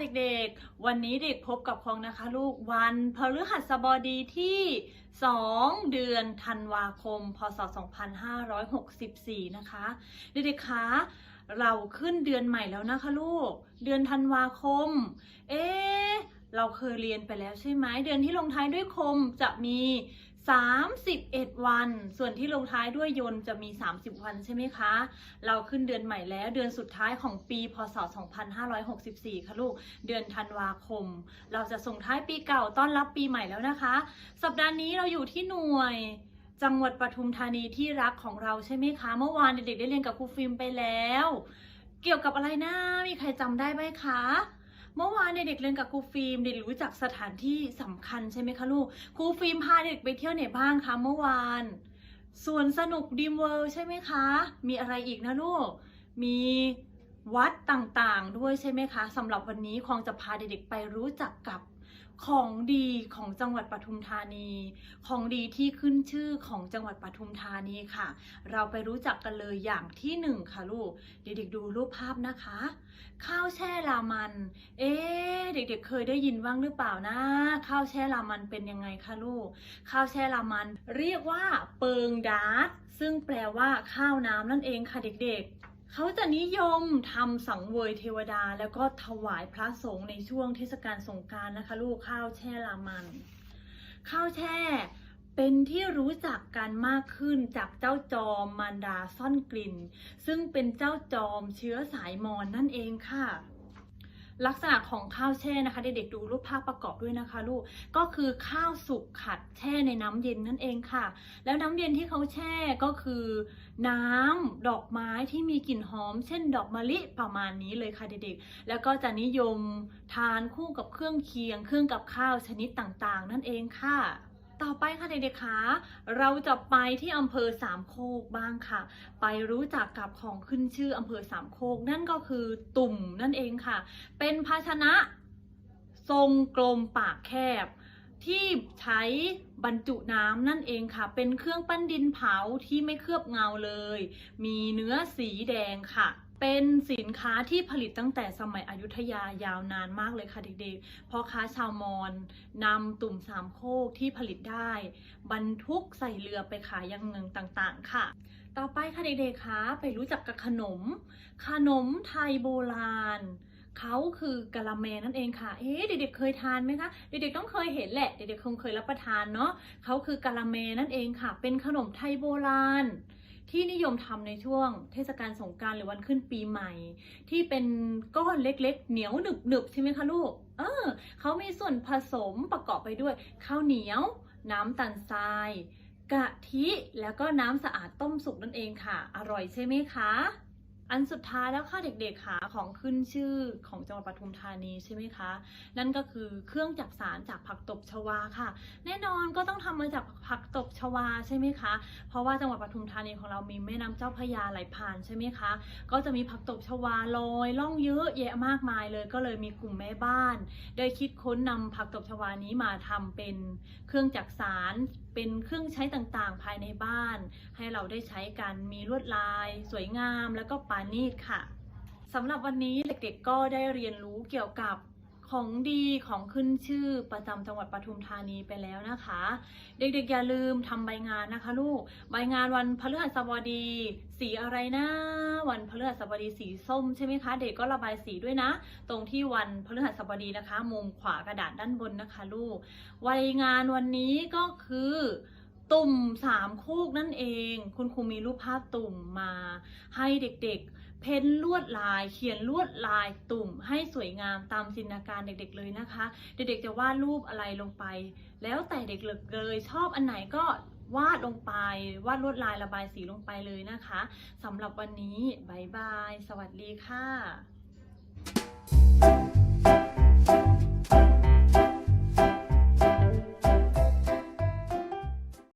เด็กๆ วันนี้เด็กพบกับคองนะคะ ลูกวันพฤหัสบดีที่ 2 เดือนธันวาคม พศ 2564 นะคะ เด็กๆคะเราขึ้นเดือนใหม่แล้วนะคะลูก เดือนธันวาคม เอ๊เราเคยเรียนไปแล้วใช่ไหมเดือนที่ลงท้ายด้วยคมจะมี 31 วัน ส่วนที่ลงท้ายด้วยยนต์จะมี 30 วันใช่ไหมคะ เราขึ้นเดือนใหม่แล้วเดือนสุดท้ายของปีพศ 2564 ค่ะลูก เดือนธันวาคม เราจะส่งท้ายปีเก่าต้อนรับปีใหม่แล้วนะคะ สัปดาห์นี้เราอยู่ที่หน่วยจังหวัดปทุมธานีที่รักของเราใช่ไหมคะ เมื่อวานเด็กๆได้เรียนกับครูฟิล์มไปแล้ว เกี่ยวกับอะไรนะมีใครจำได้ไหมคะานเด็กๆเรียนกับครูฟิล์มเด็กรู้จักสถานที่สำคัญใช่ไหมคะลูกครูฟิล์มพาเด็กไปเที่ยวไหนบ้างคะเมื่อวานส่วนสนุกดีมเวิลด์ใช่ไหมคะ มีอะไรอีกนะลูก มีวัดต่างๆด้วยใช่ไหมคะสำหรับวันนี้คงจะพาเด็กๆไปรู้จักกับ ของดีของจังหวัดปทุมธานี ของดีที่ขึ้นชื่อของจังหวัดปทุมธานีค่ะ เราไปรู้จักกันเลยอย่างที่หนึ่งค่ะลูก เด็กๆดูรูปภาพนะคะ ข้าวแช่รามัน เอ๊เด็กๆเคยได้ยินบ้างหรือเปล่านะ ข้าวแช่รามันเป็นยังไงคะลูก ข้าวแช่รามันเรียกว่าเปิงดาร์ซึ่งแปลว่าข้าวน้ำนั่นเองค่ะเด็กๆ เขาจะนิยมทำสังเวยเทวดา แล้วก็ถวายพระสงฆ์ในช่วงเทศกาลสงการนะคะ ลูกข้าวแช่ลามัน ข้าวแช่เป็นที่รู้จักกันมากขึ้นจากเจ้าจอมมารดาซ่อนกลิ่น ซึ่งเป็นเจ้าจอมเชื้อสายมอนนั่นเองค่ะ ลักษณะของข้าวแช่นะคะ เด็กๆดูรูปภาพประกอบด้วยนะคะ ลูกก็คือข้าวสุกขัดแช่ในน้ำเย็นนั่นเองค่ะ แล้วน้ำเย็นที่เขาแช่ก็คือ น้ำดอกไม้ที่มีกลิ่นหอม เช่น ดอกมะลิประมาณนี้เลยค่ะเด็กๆ แล้วก็จะนิยมทานคู่กับเครื่องเคียง เครื่องกับข้าวชนิดต่างๆ นั่นเองค่ะ ต่อไปค่ะเด็กๆคะเราจะไปที่อำเภอสามโคกบ้างค่ะ ไปรู้จักกับของขึ้นชื่ออำเภอสามโคก นั่นก็คือตุ่มนั่นเองค่ะ เป็นภาชนะทรงกลมปากแคบ ที่ใช้บรรจุน้ำนั่นเองค่ะ เป็นเครื่องปั้นดินเผาที่ไม่เคลือบเงาเลย มีเนื้อสีแดงค่ะ เป็นสินค้าที่ผลิตตั้งแต่สมัยอยุธยายาวนานมากเลยค่ะเด็กๆพ่อค้าชาวมอญนำตุ่มสามโคกที่ผลิตได้ บรรทุกใส่เรือไปขายยังเมืองต่างๆ ค่ะ ต่อไปค่ะเด็กๆคะไปรู้จักกับขนม ขนมไทยโบราณเขาคือกะละแมนั่นเองค่ะ เอ๊ะเด็กๆเคยทานไหมคะ เด็กๆต้องเคยเห็นแหละ เด็กๆคงเคยรับประทานเนาะเขาคือกะละแมนั่นเองค่ะ เป็นขนมไทยโบราณ ที่นิยมทำในช่วงเทศกาลสงการหรือวันขึ้นปีใหม่ ที่เป็นก้อนเล็กๆ เหนียวหนึบๆใช่ไหมคะลูก เออเขามีส่วนผสมประกอบไปด้วย ข้าวเหนียว น้ำตาลทราย กะทิ แล้วก็น้ำสะอาดต้มสุกนั่นเองค่ะ อร่อยใช่ไหมคะ อันสุดท้ายแล้วค่ะเด็กๆค่ะของขึ้นชื่อของจังหวัดปทุมธานีใช่ไหมคะ นั่นก็คือเครื่องจักสารจากผักตบชวาค่ะ แน่นอนก็ต้องทำมาจากผักตบชวาใช่ไหมคะ เพราะว่าจังหวัดปทุมธานีของเรามีแม่น้ำเจ้าพระยาไหลผ่านใช่ไหมคะ ก็จะมีผักตบชวาลอยล่องเยอะแยะมากมายเลย ก็เลยมีกลุ่มแม่บ้าน ได้คิดค้นนำผักตบชวานี้มาทำเป็นเครื่องจักสารเป็นเครื่องใช้ต่างๆ ภายในบ้าน ให้เราได้ใช้กันมีลวดลาย สวยงามแล้วก็ปานีตค่ะสำหรับวันนี้เด็กๆก็ได้เรียนรู้เกี่ยวกับของดีของขึ้นชื่อประจำจังหวัดปทุมธานีไปแล้วนะคะ เด็กๆอย่าลืมทำใบงานนะคะลูกใบงานวันพฤหัสบดี สีอะไรนะ วันพฤหัสบดีสีส้มใช่ไหมคะ เด็กก็ระบายสีด้วยนะ ตรงที่วันพฤหัสบดีนะคะ มุมขวากระดาษด้านบนนะคะลูกวัยงานวันนี้ก็คือ ตุ่มสามคูกนั่นเอง คุณครูมีรูปภาพตุ่มมา ให้เด็กๆ เพ้นลวดลาย เขียนลวดลายตุ่มให้สวยงามตามจินตนาการเด็กๆเลยนะคะ เด็กๆจะวาดรูปอะไรลงไป แล้วแต่เด็กเลยชอบอันไหนก็วาดลงไป วาดลวดลายระบายสีลงไปเลยนะคะสำหรับวันนี้บายบาย สวัสดีค่ะ